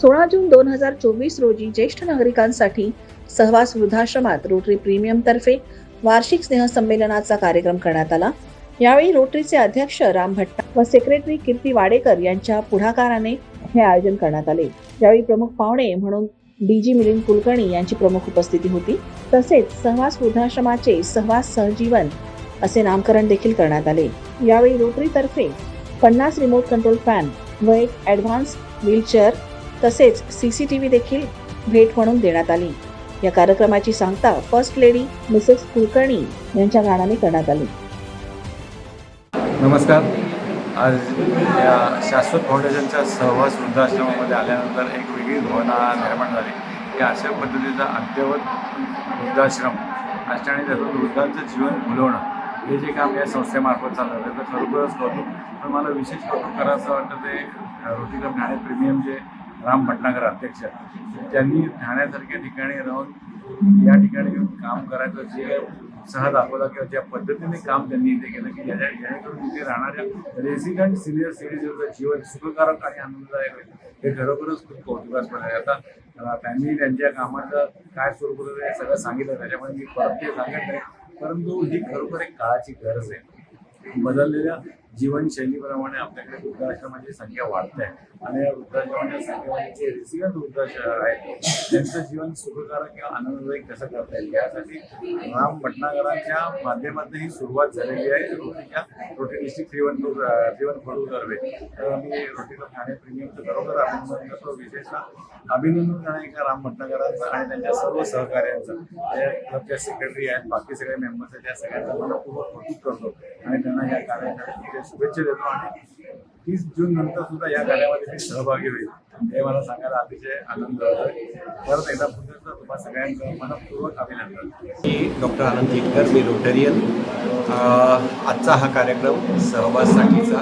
सोळा जून दोन हजार चोवीस रोजी ज्येष्ठ नागरिकांसाठी सहवास वृद्धाश्रमात रोटरी प्रीमियम तर्फे वार्षिक स्नेहसंमेलनाचा कार्यक्रम करण्यात आला. यावेळी रोटरीचे अध्यक्ष राम भट्टा व सेक्रेटरी कीर्ती वाडेकर यांच्या पुढाकाराने हे आयोजन करण्यात आले. यावेळी प्रमुख पाहुणे म्हणून डी जी मिलिंद कुलकर्णी यांची प्रमुख उपस्थिती होती. तसेच सहवास वृद्धाश्रमाचे सहवास सहजीवन असे नामकरण देखील करण्यात आले. यावेळी रोटरीतर्फे पन्नास रिमोट कंट्रोल फॅन व एक ॲडव्हान्स व्हीलचेअर तसेच सीसीटीव्ही देखील भेट म्हणून देण्यात आली. या कार्यक्रमाची सांगता फर्स्ट लेडी मिसेस कुलकर्णी यांच्या गाण्याने करण्यात आली. नमस्कार. आज या शाश्वत फाउंडेशनच्या सहवास वृद्धाश्रमामध्ये आल्यानंतर एक वेगळी भावना निर्माण झाली. की अशा पद्धतीचा अद्ययावत वृद्धाश्रम असणे आणि त्यातून वृद्धांचं जीवन फुलवणं हे जे काम या संस्थेमार्फत चाललं त्याचं खरोखरच कौतुक. पण मला विशेष कौतुक करायचं वाटतं ते रोटी कप जे राम भटनागर अध्यक्ष त्यांनी ठाण्यासारख्या ठिकाणी राहून या ठिकाणी येऊन काम करायचं जे उत्साह दाखवला किंवा ज्या पद्धतीने काम त्यांनी इथे केलं की ज्याच्या जेणेकरून इथे राहणाऱ्या रेसिडेंट सिनियर सिटीजनचं जीवन सुखकारक आणि आनंददायक होईल हे खरोखरच खूप कौतुकास्पद आहे. आता त्यांनी त्यांच्या कामाचं काय स्वरूप होतं हे सगळं सांगितलं. त्याच्यामुळे मी परत ते सांगत नाही परंतु ही खरोखर एक काळाची गरज आहे. बदललेल्या जीवनशैलीप्रमाणे आपल्याकडे वृद्धाश्रमाची संख्या वाढते आहे. आणि या वृद्धाश्रमाच्या संख्येमध्ये जे रेसिडेंट वृद्धाश्रम आहेत त्यांचं जीवन सुखकारक किंवा आनंददायक कसं करता येईल यासाठी राम भटनागरांच्या माध्यमातून ही सुरुवात झालेली आहे. रोटीच्या Rotary district three one two three one four तर आम्ही रोटीला ठाणे प्रीमियमचं बरोबर अभिनंदन करतो. विशेषतः अभिनंदन करण्याच्या राम भटनागरांचं आणि त्यांच्या सर्व सहकार्यांचं जे क्लबच्या सेक्रेटरी आहेत. बाकी सगळे मेंबर्स आहेत. त्या सगळ्यांचं मनपूर्वक कौतुक करतो. आणि त्यांना या शुभेच्छा देतो आणि तीस जून नंतर सुद्धा या कार्यामध्ये मी सहभागी होईल. हे मला सांगायला अतिशय आनंद परत एकदा पुन्हा तुम्हाला सगळ्यांचं मनपूर्वक अभिनंदन. मी डॉक्टर आनंद केतकर मी रोटरियन आजचा हा कार्यक्रम सहवाससाठीचा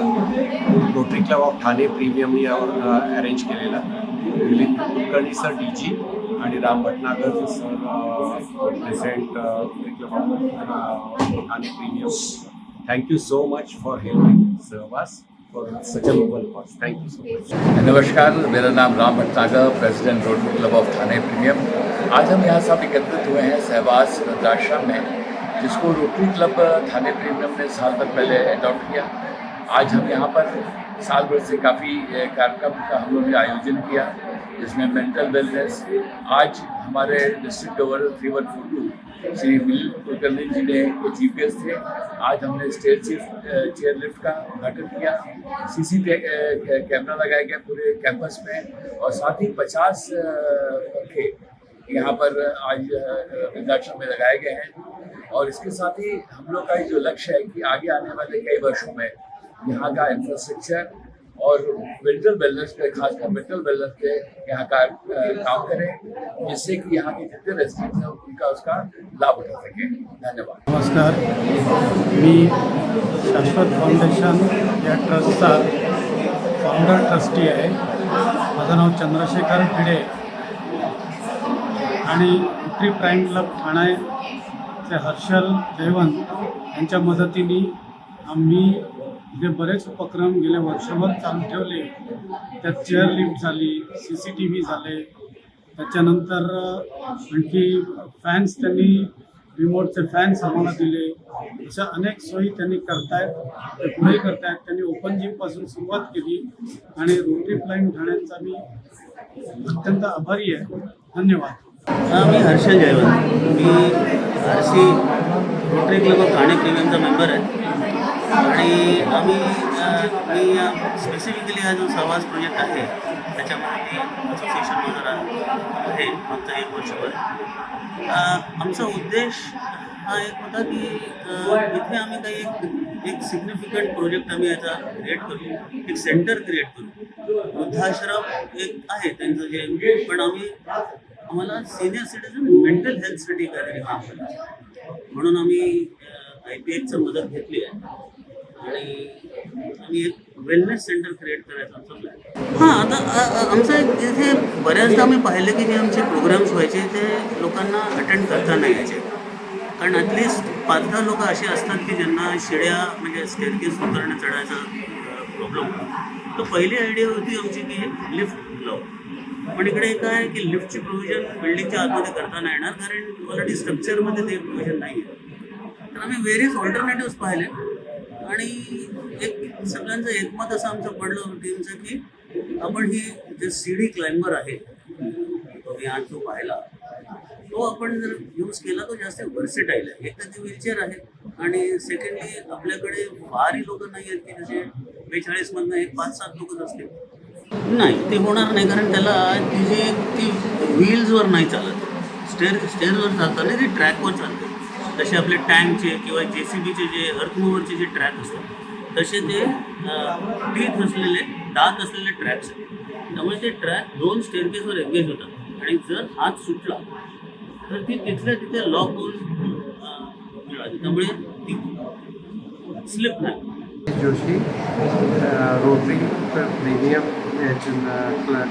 Rotary club of Thane premium यावर अरेंज केलेला. Milind Kulkarni sir D G आणि Ram Bhatnagar sir present Rotary club of Thane premium thank you so much for helping Sahavas for such a noble cause thank you so much नमस्कार, मेरा नाम Ram Bhatnagar president Rotary club of Thane premium आज हम यहाँ सब एकत्रित हुए हैं सहवास वृद्धाश्रम में, जिसको रोटरी क्लब थाने प्रीमियम ने साल भर पहले अडॉप्ट किया। आज हम यहाँ पर साल भर से काफ़ी कार्यक्रम का हम लोग ने आयोजन किया, जिसमें मेंटल वेलनेस आज हमारे district governor three one four two Shri Milind Kulkarni ji ने जी पी एस थे आज हमने स्टेट शिफ्ट चेयर लिफ्ट का उद्घाटन किया। सी सी कैमरा लगाया गया पूरे कैंपस में और साथ ही पचास पंखे यहाँ पर आज अ, में लगाए गए हैं। और इसके साथ ही हम लोग का जो लक्ष्य है कि आगे आने वाले कई वर्षों में यहाँ का इंफ्रास्ट्रक्चर और मेंटल वेलनेस पे खासकर मेंटल वेलनेस पे यहाँ का काम करें जिससे कि यहाँ के जितने रेसिडेंट्स हैं उनका उसका लाभ उठा सकें। धन्यवाद। नमस्कार। मी शाश्वत फाउंडेशन या ट्रस्टचा फाउंडर ट्रस्टी आहे. माझं नाव चंद्रशेखर भिडे. आणि विक्री प्राईम क्लब ठाणे ते हर्षल देवन यांच्या मदतीने आम्ही जे बरेच उपक्रम गेल्या वर्षभर चालू ठेवले त्यात चेअर लिफ्ट झाली सी सी टी व्ही झाले. त्याच्यानंतर आणखी फॅन्स त्यांनी रिमोटचे फॅन्स आम्हाला दिले. अशा अनेक सोयी त्यांनी करतायत ते पुढे करतायत. त्यांनी ओपन जिमपासून सुरुवात केली आणि रोटरी फ्लाईम ठाण्यांचा मी अत्यंत आभारी आहे. धन्यवाद. हा मी हर्षल जयवंत. मी R C Rotary club of Thane प्रीमियमचा मेंबर आहे. आणि आम्ही मी स्पेसिफिकली हा जो सहवास प्रोजेक्ट आहे त्याच्यामध्ये मी असोसिएशन वगैरे आहे मागचं एक वर्षभर आमचा उद्देश हा एक होता की इथे आम्ही काही एक एक सिग्निफिकंट प्रोजेक्ट आम्ही याचा क्रिएट करू एक सेंटर क्रिएट करू. वृद्धाश्रम एक आहे त्यांचं जे पण आम्ही आम्हाला सिनियर सिटीजन मेंटल हेल्थसाठी काहीतरी काम करायचं म्हणून आम्ही आय पी एलचं मदत घेतली आहे. आणि आम्ही एक वेलनेस सेंटर क्रिएट करायचा आमचा हां आता आमचं एक इथे बऱ्याचदा आम्ही पाहिलं की जे आमचे प्रोग्राम्स व्हायचे ते लोकांना अटेंड करता नाही यायचे. कारण ॲटलिस्ट पाच दहा लोक असे असतात की ज्यांना शिड्या म्हणजे स्टेअरकेस उतरणं चढायचा प्रॉब्लेम तर पहिली आयडिया होती आमची की लिफ्ट लाव. पण इकडे काय की लिफ्टची प्रोव्हिजन बिल्डिंगच्या आतमध्ये करता नाही येणार कारण ऑलरेडी स्ट्रक्चरमध्ये ते प्रोव्हिजन नाही आहे तर आम्ही व्हेरियस ऑल्टरनेटिव्ह पाहिले. आणि एक सगळ्यांचं एकमत असं आमचं पडलं टीमचं की आपण ही जे सी डी क्लाइंबर आहे तो जो पाहिला तो आपण जर यूज केला तो जास्त व्हर्सेटाईल आहे. एक तर ती व्हीलचेअर आहे आणि सेकंडली आपल्याकडे फारही लोक नाही आहेत की जसे बेचाळीसमधनं एक पाच सात लोकच असतील. नाही ते होणार नाही कारण त्याला ती जी ती व्हील्सवर नाही चालत. स्टेअर स्टेअरवर चालतं नाही ती ट्रॅकवर चालते. तसे आपले टँकचे किंवा जे सी बीचे जे अर्थमूवरचे जे ट्रॅक असतात तसे ते टीथ असलेले दात असलेले ट्रॅक्स आहेत. त्यामुळे ते ट्रॅक दोन स्टेअरकेसवर एंगेज होतात. आणि जर हात सुटला तर ती तिथल्या तिथे लॉक होऊन मिळाली. त्यामुळे ती स्लिप नाही. जोशी रोटरी प्रीमियम यातून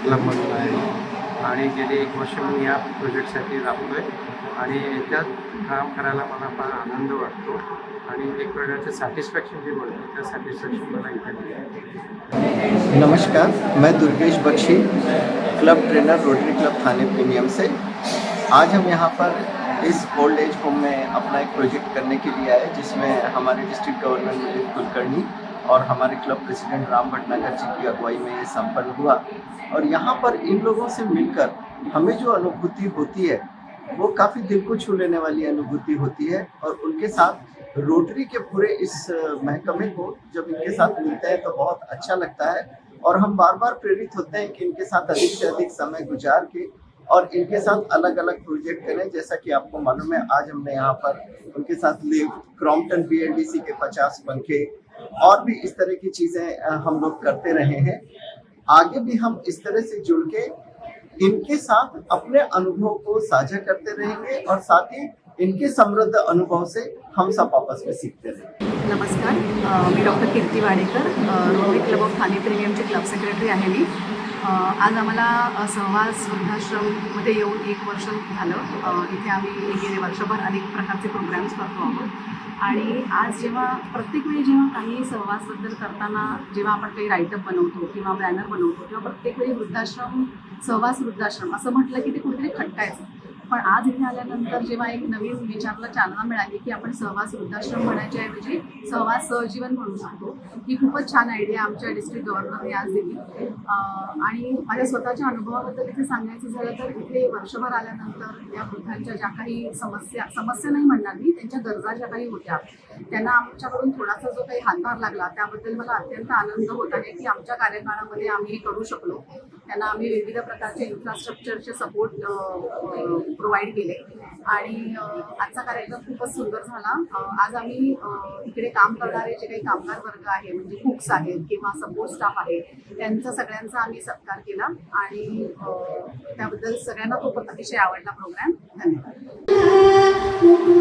क्लबमधून आहे. आणि गेले एक वर्ष मी या प्रोजेक्टसाठी राबतो आहे आणि याच्यात काम करायला मला फार आनंद वाटतो. आणि एक प्रकारचं सॅटिस्फॅक्शन जे बोलतो त्या सॅटिस्फॅक्शन मला इथे नमस्कार मैं Durgesh Bakshi club trainer Rotary club Thane premium से। आज हम यहाँ पर इस ओल्ड एज होम में अपना एक प्रोजेक्ट करने के लिए आए जिसमें हमारे डिस्ट्रिक्ट गवर्नर मिलिंद कुलकर्णी और हमारे क्लब प्रेसिडेंट राम भटनागर जी की अगुवाई में ये संपन्न हुआ। और यहाँ पर इन लोगों से मिलकर हमें जो अनुभूति होती है, वो काफ़ी दिल को छू लेने वाली अनुभूति होती है और उनके साथ रोटरी के पूरे इस महकमे को जब इनके साथ मिलते हैं तो बहुत अच्छा लगता है। और हम बार बार प्रेरित होते हैं कि इनके साथ अधिक से अधिक समय गुजार के और इनके साथ अलग अलग प्रोजेक्ट करें। जैसा कि आपको मालूम है, आज हमने यहाँ पर उनके साथ लिफ्ट क्रॉम्पटन बी के पचास पंखे और भी इस तरह की चीज़ें हम लोग करते रहे हैं। आगे भी हम इस तरह से जुड़ के इनके साथ अपने अनुभव को साझा करते रहेंगे और साथ ही इनके समृद्ध अनुभव से हम सब आपस में सीखते रहेंगे। नमस्कार मैं doctor Kirti Wadekar Rotary club of Thane प्रीमियमचे club secretary आहे मी. आज आम्हाला सहवास वृद्धाश्रममध्ये येऊन एक वर्ष झालं. इथे आम्ही गेले वर्षभर अनेक प्रकारचे प्रोग्रॅम्स करतो आहोत. आणि आज जेव्हा प्रत्येक वेळी जेव्हा काही सहवासबद्दल करताना जेव्हा आपण काही रायटअप बनवतो किंवा बॅनर बनवतो तेव्हा प्रत्येक वेळी वृद्धाश्रम सहवास वृद्धाश्रम असं म्हटलं की ते कुठेतरी खट्टायचं पण आज इथे आल्यानंतर जेव्हा एक नवीन विचारला चालना मिळाली की आपण सहवास वृद्धाश्रम म्हणायच्या ऐवजी सहवास सहजीवन म्हणू शकतो. ही खूपच छान आयडिया आमच्या डिस्ट्रिक्ट गव्हर्नरने आज दिली. आणि माझ्या स्वतःच्या अनुभवाबद्दल इथे सांगायचं झालं तर इथे वर्षभर आल्यानंतर या वृद्धांच्या ज्या काही समस्या समस्या नाही म्हणणार मी त्यांच्या गरजा ज्या काही होत्या त्यांना आमच्याकडून थोडासा जो काही हातभार लागला त्याबद्दल मला अत्यंत आनंद होत आहे की आमच्या कार्यकाळामध्ये आम्ही हे करू शकलो. त्यांना आम्ही विविध प्रकारचे इन्फ्रास्ट्रक्चरचे सपोर्ट प्रोव्हाइड केले. आणि आजचा कार्यक्रम खूपच सुंदर झाला. आज आम्ही इकडे काम करणारे जे काही कामगार वर्ग आहे म्हणजे कुक्स आहेत किंवा सपोर्ट स्टाफ आहे त्यांचा सगळ्यांचा आम्ही सत्कार केला. आणि त्याबद्दल सगळ्यांना खूप अतिशय आवडला प्रोग्राम धन्यवाद.